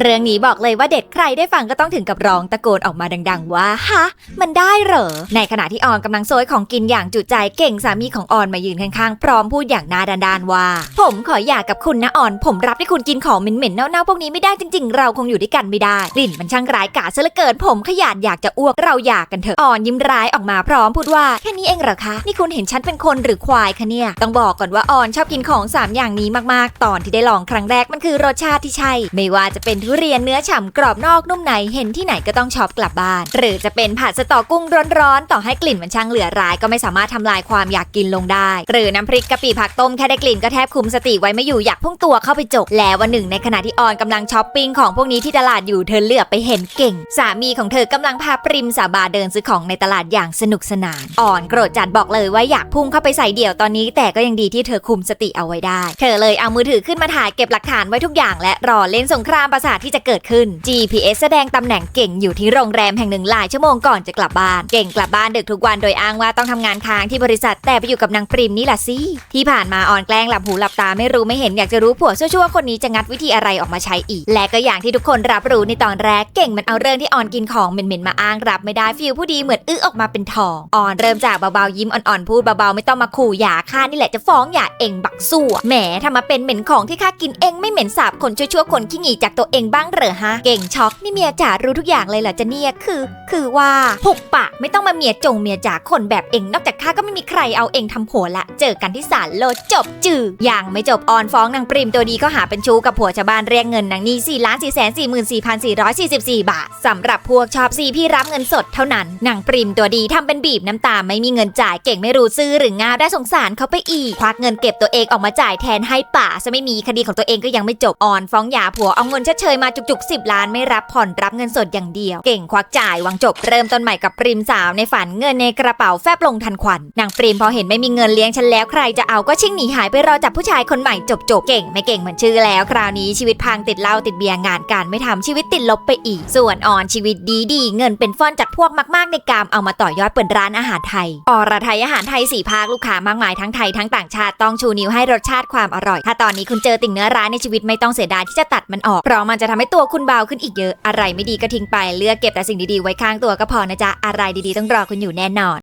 เรื่องนี้บอกเลยว่าเด็ดใครได้ฟังก็ต้องถึงกับร้องตะโกนออกมาดัง ๆ ว่าฮะมันได้เหรอ ในขณะที่ออนกำลังโซยของกินอย่างจุใจเก่งสามีของออนมายืนข้างๆ พร้อมพูดอย่างนาดานๆว่า ผมขอหย่ากับคุณนะออน ผมรับให้คุณกินของเหม็นๆเน่าๆพวกนี้ไม่ได้จริง ๆ เราคงอยู่ด้วยกันไม่ได้กลิ่นมันช่างร้ายกาจซะเหลือเกินผมขยาดอยากจะอ้วกเราหย่ากกันเถอะออนยิ้มร้ายออกมาพร้อมพูดว่าแค่นี้เองเหรอคะนี่คุณเห็นฉันเป็นคนหรือควายคะเนี่ยต้องบอกก่อนว่าออนชอบกินของสามอย่างนี้มากๆ ตอนที่ได้ลองครั้งแรกมันคือรสชาติที่ใช่ ไม่ว่าจะเป็นทุเรียนเนื้อฉ่ำกรอบนอกนุ่มในเห็นที่ไหนก็ต้องชอบกลับบ้าน หรือจะเป็นผัดสตอกุ้งร้อนๆต่อให้กลิ่นมันช่างเหลือร้ายก็ไม่สามารถทำลายความอยากกินลงได้ หรือน้ำพริกกะปิผักต้มแค่ได้กลิ่นก็แทบคุมสติไว้ไม่อยู่อยากพุ่งตัวเข้าไปจกแล้ววันหนึ่งในขณะที่ออนกำลังช้อปปิ้งของพวกนี้ที่ตลาดอยู่เธอเหลือบไปเห็นเก่ง สามีของเธอกำลังพาปริมสาบาเดินซื้อของในตลาดอย่างสนุกสนานอ่อนโกรธจัดบอกเลยว่าอยากพุ่งเข้าไปใส่เดี่ยวตอนนี้ แต่ก็ยังดีที่เธอคุมสติเอาไว้ได้ เธอเลยเอามือถือขึ้นมาถ่ายเก็บหลักฐานไว้ทุกอย่างและรอเล่นสงครามประสาทที่จะเกิดขึ้น GPS แสดงตำแหน่งเก่งอยู่ที่โรงแรมแห่งหนึ่งหลายชั่วโมงก่อนจะกลับบ้าน เก่งกลับบ้านดึกทุกวันโดยอ้างว่าต้องทำงานค้างที่บริษัทแต่ไปอยู่กับนางปริมนี่ล่ะสิที่ผ่านมาอ่อนแกล้งหลับหูหลับตาไม่รู้ไม่เห็นอยากจะรู้ผัวชั่วๆคนนี้จะงัดวิธีอะไรออกมาใช้อีก และก็อย่างที่ทุกคนรับรู้ในตอนแรกเก่งมันเอาเรื่องที่อ่อนกินของเหม็นๆมาอ้างรับไม่ได้ฟิลผู้ดีเหมือนอื้อออกมาเป็นทองอ่อนเริ่มจากเบาๆยิ้มอ่อนๆพูดเบาๆไม่ต้องมาขู่หยาข้านี่แหละจะฟ้องหยาเองบักสู้แหมทำมาเป็นเหม็นของที่ข้ากินเองไม่เหม็นสาบคนชั่วๆคนขี้หงีจากตัวเองบ้างเหรอฮะ เก่งช็อกนี่เมียจ๋ารู้ทุกอย่างเลยเหรอจะเนี่ยคือ คือว่าหุบปากไม่ต้องมาเมียจงเมียจ๋าคนแบบเองนอกจากข้าก็ไม่มีใครเอาเองทำผัวละ เจอกันที่ศาลโลดจบจือยังไม่จบออนฟ้องนางปริมตัวดีก็หาเป็นชู้กับผัวชาวบ้านเรียกเงินนางนี่4ล้าน4แสน4 4 4 4 4 บาทสำหรับพวกชอบซีพี่รับเงินสดเท่านั้นนางปริมตัวดีทำเป็นบีบน้ำตาไม่มีเงินจ่ายเก่งไม่รู้ซื้อหรืองาได้สงสารเขาไปอีกควักเงินเก็บตัวเองออกมาจ่ายแทนให้ป่าซะไม่มีคดีของตัวเองก็ยังไม่จบออนฟ้องหย่าผัวเอาเงินเชยมาจุกๆ 10 ล้านไม่รับผ่อนรับเงินสดอย่างเดียว เก่งควักจ่ายวังจบเริ่มต้นใหม่กับปริมสาวในฝันเงินในกระเป๋าแฟบลงทันควันนางปริมพอเห็นไม่มีเงินเลี้ยงฉันแล้วใครจะเอาก็ชิ่งหนีหายไปรอจับผู้ชายคนใหม่จบจบเก่งไม่เก่งเหมือนชื่อแล้วคราวนี้ชีวิตพังติดเหล้าติดเบียร์งานการไม่ทำชีวิตติดลบไปอีก ส่วนอ่อนชีวิตดีดีเงินเป็นฟ่อนจากพวกมาก ๆ ในกามเอามาต่อยอดเปิดร้านอาหารไทยอรไทยอาหารไทยสี่ภาคลูกค้ามากมายทั้งไทยทั้งต่างชาติต้องชูนิ้วให้รสชาติความอร่อย ถ้าตอนนี้คุณเจอติ่งเนื้อร้ายในชีวิตไม่ต้องเสียดายที่จะตัดมันออกเพราะมันจะทำให้ตัวคุณเบาขึ้นอีกเยอะ อะไรไม่ดีก็ทิ้งไป เลือกเก็บแต่สิ่งดีๆไว้ข้างตัวก็พอนะจ๊ะ อะไรดีๆต้องรอคุณอยู่แน่นอน